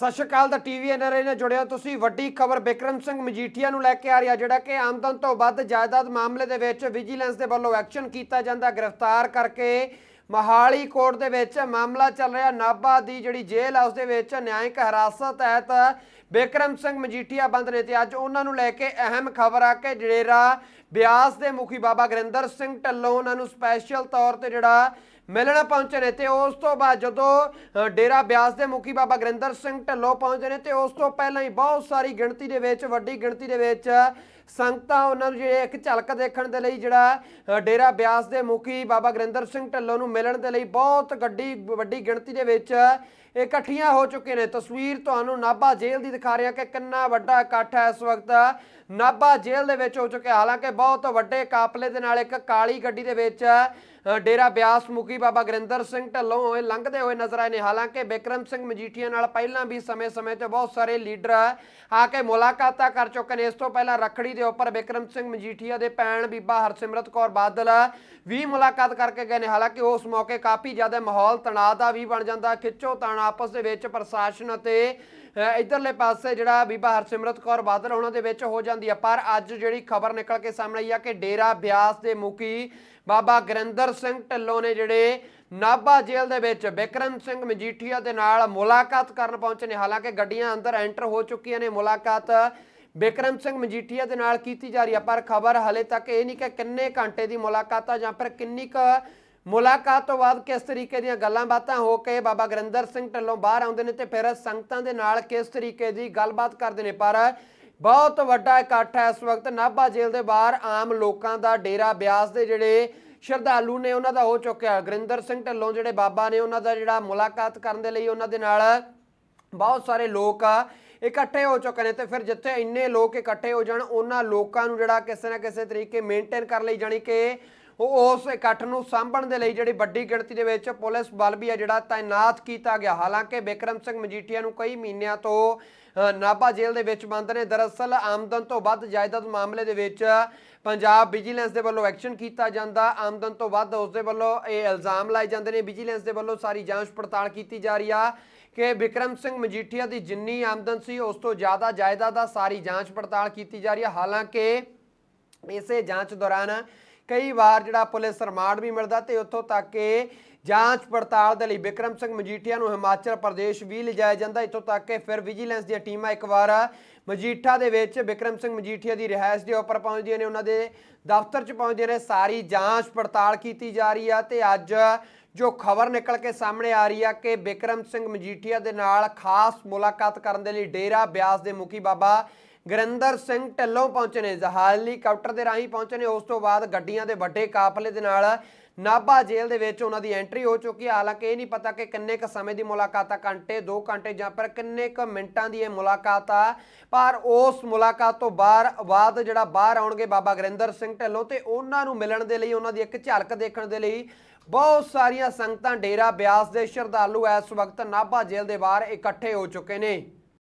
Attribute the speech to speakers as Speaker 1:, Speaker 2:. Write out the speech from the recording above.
Speaker 1: ਸਤਿ ਸ਼੍ਰੀ ਅਕਾਲ ਦਾ TV NRI ਨਾਲ ਜੁੜਿਆ ਤੁਸੀਂ। ਵੱਡੀ ਖਬਰ ਬਿਕਰਮ ਸਿੰਘ ਮਜੀਠੀਆ ਨੂੰ ਲੈ ਕੇ ਆ ਰਿਹਾ ਜਿਹੜਾ ਕਿ ਆਮਦਨ ਤੋਂ ਵੱਧ ਜਾਇਦਾਦ ਮਾਮਲੇ ਦੇ ਵਿੱਚ ਵਿਜੀਲੈਂਸ ਦੇ ਵੱਲੋਂ ਐਕਸ਼ਨ ਕੀਤਾ ਜਾਂਦਾ। ਗ੍ਰਿਫਤਾਰ ਕਰਕੇ ਮਹਾਲੀ ਕੋਰਟ ਦੇ ਵਿੱਚ ਮਾਮਲਾ ਚੱਲ ਰਿਹਾ। ਨਾਭਾ ਦੀ ਜਿਹੜੀ ਜੇਲ੍ਹ ਆ, ਉਸ ਦੇ ਵਿੱਚ ਨਿਆਂਇਕ ਹਿਰਾਸਤ ਤਹਿਤ ਬਿਕਰਮ ਸਿੰਘ ਮਜੀਠੀਆ ਬੰਦ ਨੇ ਤੇ ਅੱਜ ਉਹਨਾਂ ਨੂੰ ਲੈ ਕੇ ਅਹਿਮ ਖਬਰ ਆ ਕਿ ਡੇਰਾ ਬਿਆਸ ਦੇ ਮੁਖੀ ਬਾਬਾ ਗੁਰਿੰਦਰ ਸਿੰਘ ਢੱਲੋਂ ਉਹਨਾਂ ਨੂੰ ਸਪੈਸ਼ਲ ਤੌਰ ਤੇ ਜਿਹੜਾ ਮਿਲਣ ਪਹੁੰਚੇ ਨੇ ਤੇ ਉਸ ਤੋਂ ਬਾਅਦ ਜਦੋਂ ਡੇਰਾ ਬਿਆਸ ਦੇ ਮੁਖੀ ਬਾਬਾ ਗੁਰਿੰਦਰ ਸਿੰਘ ਢੱਲੋਂ ਪਹੁੰਚੇ ਨੇ ਤੇ ਉਸ ਤੋਂ ਪਹਿਲਾਂ ਹੀ ਬਹੁਤ ਸਾਰੀ ਗਿਣਤੀ ਦੇ ਵਿੱਚ, ਵੱਡੀ ਗਿਣਤੀ ਦੇ ਵਿੱਚ ਸੰਗਤਾਂ ਉਹਨਾਂ ਨੂੰ ਜਿਹੜੇ ਇੱਕ ਝਲਕ ਦੇਖਣ ਦੇ ਲਈ ਜਿਹੜਾ ਡੇਰਾ ਬਿਆਸ ਦੇ ਮੁਖੀ ਬਾਬਾ ਗੁਰਿੰਦਰ ਸਿੰਘ ਢੱਲੋਂ ਨੂੰ ਮਿਲਣ ਦੇ ਲਈ ਬਹੁਤ ਗੱਡੀ, ਵੱਡੀ ਗਿਣਤੀ ਦੇ ਵਿੱਚ ਇਕੱਠੀਆਂ ਹੋ ਚੁੱਕੇ ਨੇ। ਤਸਵੀਰ ਤੁਹਾਨੂੰ ਨਾਭਾ ਜੇਲ੍ਹ ਦੀ ਦਿਖਾ ਰਿਹਾ ਕਿ ਕਿੰਨਾ ਵੱਡਾ ਇਕੱਠ ਹੈ ਇਸ ਵਕਤ। ਨਾਭਾ ਜੇਲ੍ਹ ਦੇ ਵਿੱਚ ਹੋ ਚੁੱਕਿਆ। ਹਾਲਾਂਕਿ ਬਹੁਤ ਵੱਡੇ ਕਾਫਲੇ ਦੇ ਨਾਲ ਇੱਕ ਕਾਲੀ ਗੱਡੀ ਦੇ ਵਿੱਚ ਡੇਰਾ ਬਿਆਸ ਮੁਖੀ ਬਾਬਾ ਗੁਰਿੰਦਰ ਸਿੰਘ ਢੱਲੋਂ ਹੋਏ ਲੰਘਦੇ ਹੋਏ ਨਜ਼ਰ ਆਏ ਨੇ। ਹਾਲਾਂਕਿ ਬਿਕਰਮ ਸਿੰਘ ਮਜੀਠੀਆ ਨਾਲ ਪਹਿਲਾਂ ਵੀ ਸਮੇਂ-ਸਮੇਂ ਤੇ ਬਹੁਤ ਸਾਰੇ ਲੀਡਰ ਆ ਕੇ ਮੁਲਾਕਾਤਾਂ ਕਰ ਚੁੱਕੇ ਨੇ। ਇਸ ਤੋਂ ਪਹਿਲਾਂ ਰਖੜੀ ਦੇ ਉੱਪਰ ਬਿਕਰਮ ਸਿੰਘ ਮਜੀਠੀਆ ਦੇ ਭੈਣ ਬੀਬਾ ਹਰਸਿਮਰਤ ਕੌਰ ਬਾਦਲ ਵੀ ਮੁਲਾਕਾਤ ਕਰਕੇ ਗਏ ਨੇ। ਹਾਲਾਂਕਿ ਉਸ ਮੌਕੇ ਕਾਫੀ ਜ਼ਿਆਦਾ ਮਾਹੌਲ ਤਣਾਅ ਦਾ ਵੀ ਬਣ ਜਾਂਦਾ। ਖਿੱਚੋ ਤਾਣ ਆਪਸ ਦੇ ਵਿੱਚ ਪ੍ਰਸ਼ਾਸਨ ਅਤੇ ਇਧਰਲੇ ਪਾਸੇ ਜਿਹੜਾ ਬੀਬਾ ਹਰਸਿਮਰਤ ਕੌਰ ਬਾਦਲ ਉਹਨਾਂ ਦੇ ਵਿੱਚ ਹੋ ਜਾਂਦੀ ਹੈ ਪਰ ਅੱਜ ਜਿਹੜੀ ਖਬਰ ਨਿਕਲ ਕੇ ਸਾਹਮਣੇ ਆਈ ਆ ਕਿ ਡੇਰਾ ਬਿਆਸ ਦੇ ਮੁਖੀ ਬਾਬਾ ਗੁਰਿੰਦਰ ਸਿੰਘ ਢਿੱਲੋਂ ਨੇ ਜਿਹੜੇ ਨਾਭਾ ਜੇਲ੍ਹ ਦੇ ਵਿੱਚ ਬਿਕਰਮ ਸਿੰਘ ਮਜੀਠੀਆ ਦੇ ਨਾਲ ਮੁਲਾਕਾਤ ਕਰਨ ਪਹੁੰਚੇ ਨੇ। ਹਾਲਾਂਕਿ ਗੱਡੀਆਂ ਅੰਦਰ ਐਂਟਰ ਹੋ ਚੁੱਕੀਆਂ ਨੇ, ਮੁਲਾਕਾਤ ਬਿਕਰਮ ਸਿੰਘ ਮਜੀਠੀਆ ਦੇ ਨਾਲ ਕੀਤੀ ਜਾ ਰਹੀ ਹੈ ਪਰ ਖਬਰ ਹਲੇ ਤੱਕ ਇਹ ਨਹੀਂ ਕਿ ਕਿੰਨੇ ਘੰਟੇ ਦੀ ਮੁਲਾਕਾਤ ਆ ਜਾਂ ਫਿਰ ਕਿੰਨੀ ਕੁ ਮੁਲਾਕਾਤ ਤੋਂ ਬਾਅਦ ਕਿਸ ਤਰੀਕੇ ਦੀਆਂ ਗੱਲਾਂ ਬਾਤਾਂ ਹੋ ਕੇ ਬਾਬਾ ਗੁਰਿੰਦਰ ਸਿੰਘ ਢਿੱਲੋਂ ਬਾਹਰ ਆਉਂਦੇ ਨੇ ਤੇ ਫਿਰ ਸੰਗਤਾਂ ਦੇ ਨਾਲ ਕਿਸ ਤਰੀਕੇ ਦੀ ਗੱਲਬਾਤ ਕਰਦੇ ਨੇ? ਪਰ ਬਹੁਤ ਵੱਡਾ ਇਕੱਠ ਹੈ ਇਸ ਵਕਤ। ਨਾਭਾ ਜੇਲ੍ਹ ਦੇ ਬਾਹਰ ਆਮ ਲੋਕਾਂ ਦਾ ਡੇਰਾ ਬਿਆਸ ਦੇ ਜਿਹੜੇ ਸ਼ਰਧਾਲੂ ਨੇ ਉਹਨਾਂ ਦਾ ਹੋ ਚੁੱਕਿਆ। ਗੁਰਿੰਦਰ ਸਿੰਘ ਢਿੱਲੋਂ ਜਿਹੜੇ ਬਾਬਾ ਨੇ ਉਹਨਾਂ ਦਾ ਜਿਹੜਾ ਮੁਲਾਕਾਤ ਕਰਨ ਦੇ ਲਈ ਉਹਨਾਂ ਦੇ ਨਾਲ ਬਹੁਤ ਸਾਰੇ ਲੋਕ ਆ ਇਕੱਠੇ ਹੋ ਚੁੱਕੇ ਨੇ ਤੇ ਫਿਰ ਜਿੱਥੇ ਇੰਨੇ ਲੋਕ ਇਕੱਠੇ ਹੋ ਜਾਣ, ਉਹਨਾਂ ਲੋਕਾਂ ਨੂੰ ਜਿਹੜਾ ਕਿਸੇ ਨਾ ਕਿਸੇ ਤਰੀਕੇ ਮੇਨਟੇਨ ਕਰ ਲਈ ਜਾਣੀ ਕਿ ਉਸ ਇਕੱਠ ਨੂੰ ਸਾਂਭਣ ਦੇ ਲਈ ਜਿਹੜੀ ਵੱਡੀ ਗਿਣਤੀ ਦੇ ਵਿੱਚ ਪੁਲਿਸ ਬਲ ਵੀ ਹੈ, ਜਿਹੜਾ ਤਾਇਨਾਤ ਕੀਤਾ ਗਿਆ। ਹਾਲਾਂਕਿ ਬਿਕਰਮ ਸਿੰਘ ਮਜੀਠੀਆ ਨੂੰ ਕਈ ਮਹੀਨਿਆਂ ਤੋਂ ਨਾਭਾ ਜੇਲ੍ਹ ਦੇ ਵਿੱਚ ਬੰਦ ਨੇ। ਦਰਅਸਲ ਆਮਦਨ ਤੋਂ ਵੱਧ ਜਾਇਦਾਦ ਮਾਮਲੇ ਦੇ ਵਿੱਚ ਪੰਜਾਬ ਵਿਜੀਲੈਂਸ ਦੇ ਵੱਲੋਂ ਐਕਸ਼ਨ ਕੀਤਾ ਜਾਂਦਾ। ਆਮਦਨ ਤੋਂ ਵੱਧ ਉਸ ਦੇ ਵੱਲੋਂ ਇਹ ਇਲਜ਼ਾਮ ਲਾਏ ਜਾਂਦੇ ਨੇ। ਵਿਜੀਲੈਂਸ ਦੇ ਵੱਲੋਂ ਸਾਰੀ ਜਾਂਚ ਪੜਤਾਲ ਕੀਤੀ ਜਾ ਰਹੀ ਆ ਕਿ ਬਿਕਰਮ ਸਿੰਘ ਮਜੀਠੀਆ ਦੀ ਜਿੰਨੀ ਆਮਦਨ ਸੀ, ਉਸ ਤੋਂ ਜ਼ਿਆਦਾ ਜਾਇਦਾਦ ਦਾ ਸਾਰੀ ਜਾਂਚ ਪੜਤਾਲ ਕੀਤੀ ਜਾ ਰਹੀ ਹੈ ਹਾਲਾਂਕਿ ਇਸੇ ਜਾਂਚ ਦੌਰਾਨ ਕਈ ਵਾਰ ਜਿਹੜਾ ਪੁਲਿਸ ਰਿਮਾਂਡ ਵੀ ਮਿਲਦਾ ਤੇ ਉੱਥੋਂ ਤੱਕ ਕਿ ਜਾਂਚ ਪੜਤਾਲ ਦੇ ਲਈ ਬਿਕਰਮ ਸਿੰਘ ਮਜੀਠੀਆ ਨੂੰ ਹਿਮਾਚਲ ਪ੍ਰਦੇਸ਼ ਵੀ ਲਿਜਾਇਆ ਜਾਂਦਾ। ਇੱਥੋਂ ਤੱਕ ਕਿ ਫਿਰ ਵਿਜੀਲੈਂਸ ਦੀਆਂ ਟੀਮਾਂ ਇੱਕ ਵਾਰ ਮਜੀਠਾ ਦੇ ਵਿੱਚ ਬਿਕਰਮ ਸਿੰਘ ਮਜੀਠੀਆ ਦੀ ਰਿਹਾਇਸ਼ ਦੇ ਉੱਪਰ ਪਹੁੰਚਦੀਆਂ ਨੇ। ਉਹਨਾਂ ਦੇ ਦਫ਼ਤਰ 'ਚ ਪਹੁੰਚਦੀਆਂ ਨੇ। ਸਾਰੀ ਜਾਂਚ ਪੜਤਾਲ ਕੀਤੀ ਜਾ ਰਹੀ ਆ ਤੇ ਅੱਜ ਜੋ ਖਬਰ ਨਿਕਲ ਕੇ ਸਾਹਮਣੇ ਆ ਰਹੀ ਆ ਕਿ ਬਿਕਰਮ ਸਿੰਘ ਮਜੀਠੀਆ ਦੇ ਨਾਲ ਖਾਸ ਮੁਲਾਕਾਤ ਕਰਨ ਦੇ ਲਈ ਡੇਰਾ ਬਿਆਸ ਦੇ ਮੁਖੀ ਬਾਬਾ ਗੁਰਿੰਦਰ ਸਿੰਘ ਢਿੱਲੋਂ ਪਹੁੰਚੇ ਨੇ। ਹੈਲੀਕਾਪਟਰ ਦੇ ਰਾਹੀਂ ਪਹੁੰਚੇ ਨੇ। ਉਸ ਤੋਂ ਬਾਅਦ ਗੱਡੀਆਂ ਦੇ ਵੱਡੇ ਕਾਫਲੇ ਦੇ ਨਾਲ ਨਾਭਾ ਜੇਲ੍ਹ ਦੇ ਵਿੱਚ ਉਹਨਾਂ ਦੀ ਐਂਟਰੀ ਹੋ ਚੁੱਕੀ ਹੈ। ਹਾਲਾਂਕਿ ਇਹ ਨਹੀਂ ਪਤਾ ਕਿ ਕਿੰਨੇ ਕ ਸਮੇਂ ਦੀ ਮੁਲਾਕਾਤ ਆ, ਘੰਟੇ 2 ਘੰਟੇ ਜਾਂ ਫਿਰ ਕਿੰਨੇ ਕ ਮਿੰਟਾਂ ਦੀ ਇਹ ਮੁਲਾਕਾਤ ਆ। ਪਰ ਉਸ ਮੁਲਾਕਾਤ ਤੋਂ ਬਾਹਰ, ਬਾਅਦ ਜਿਹੜਾ ਬਾਹਰ ਆਉਣਗੇ ਬਾਬਾ ਗੁਰਿੰਦਰ ਸਿੰਘ ਢਿੱਲੋਂ ਤੇ ਉਹਨਾਂ ਨੂੰ ਮਿਲਣ ਦੇ ਲਈ, ਉਹਨਾਂ ਦੀ ਇੱਕ ਝਲਕ ਦੇਖਣ ਦੇ ਲਈ ਬਹੁਤ ਸਾਰੀਆਂ ਸੰਗਤਾਂ ਡੇਰਾ ਬਿਆਸ ਦੇ ਸ਼ਰਧਾਲੂ ਇਸ ਵਕਤ ਨਾਭਾ ਜੇਲ੍ਹ ਦੇ ਬਾਹਰ ਇਕੱਠੇ ਹੋ ਚੁੱਕੇ ਨੇ।